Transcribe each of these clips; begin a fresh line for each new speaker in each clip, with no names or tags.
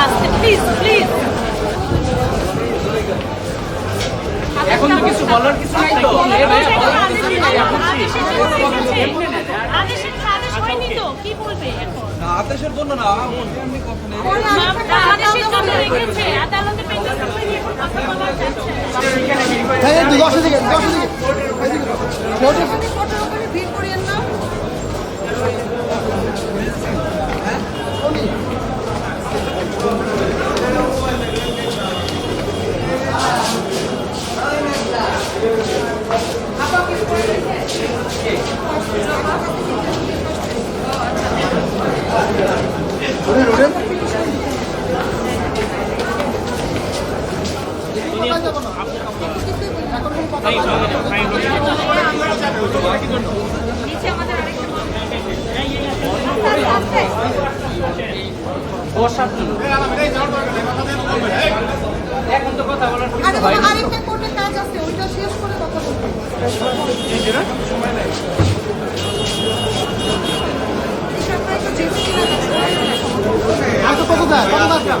আসতে please please
এখন তো কিছু বলার কিছু নাই তো।
আদেশের আদেশ হয়নি তো। কি বলবে এখন?
না আদেশের জন্য না এমনি কথা নেই
আদেশের জন্য রেখেছে আদালতে পেন্ডিং করে এখন কথা বলা যাচ্ছে
হ্যাঁ এই দশের দিকে দশের দিকে এদিকে। সেটা উঠেন, উঠেন।
নিচে আমাদের আরেকটা
বসার জন্য এখন তো কথা বলার হয়
আরেকটা কোর্টে কাজ আছে ওইটা শেষ করে কথা বলব এসবটা একটু যেতে দিলে না।
আর তো কত দেয় কত দেয়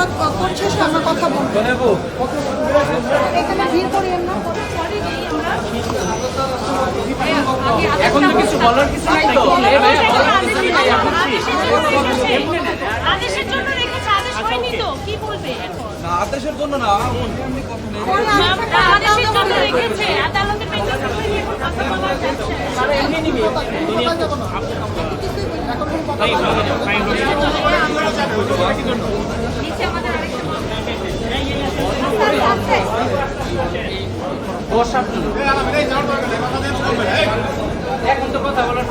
আমরা কোর্ট শেষে আমরা কথা বলব। এখানে ভিড় করিয়েন না
এখন তো কিছু বলার কিছু নাই তো?
আদেশের জন্য রেখেছে আদেশ হয়নি তো। কি? বলবে এখন?
না আদেশের জন্য না এমনি কথা নেই।
আদেশের জন্য রেখেছে আদালতে পেন্ডিং করে এখন কথা বলা যাচ্ছে।
কোথায় যাব না। এখন কথা
নিচে আমাদের আরেকটা
বসার জন্য। এখন তো কথা বলার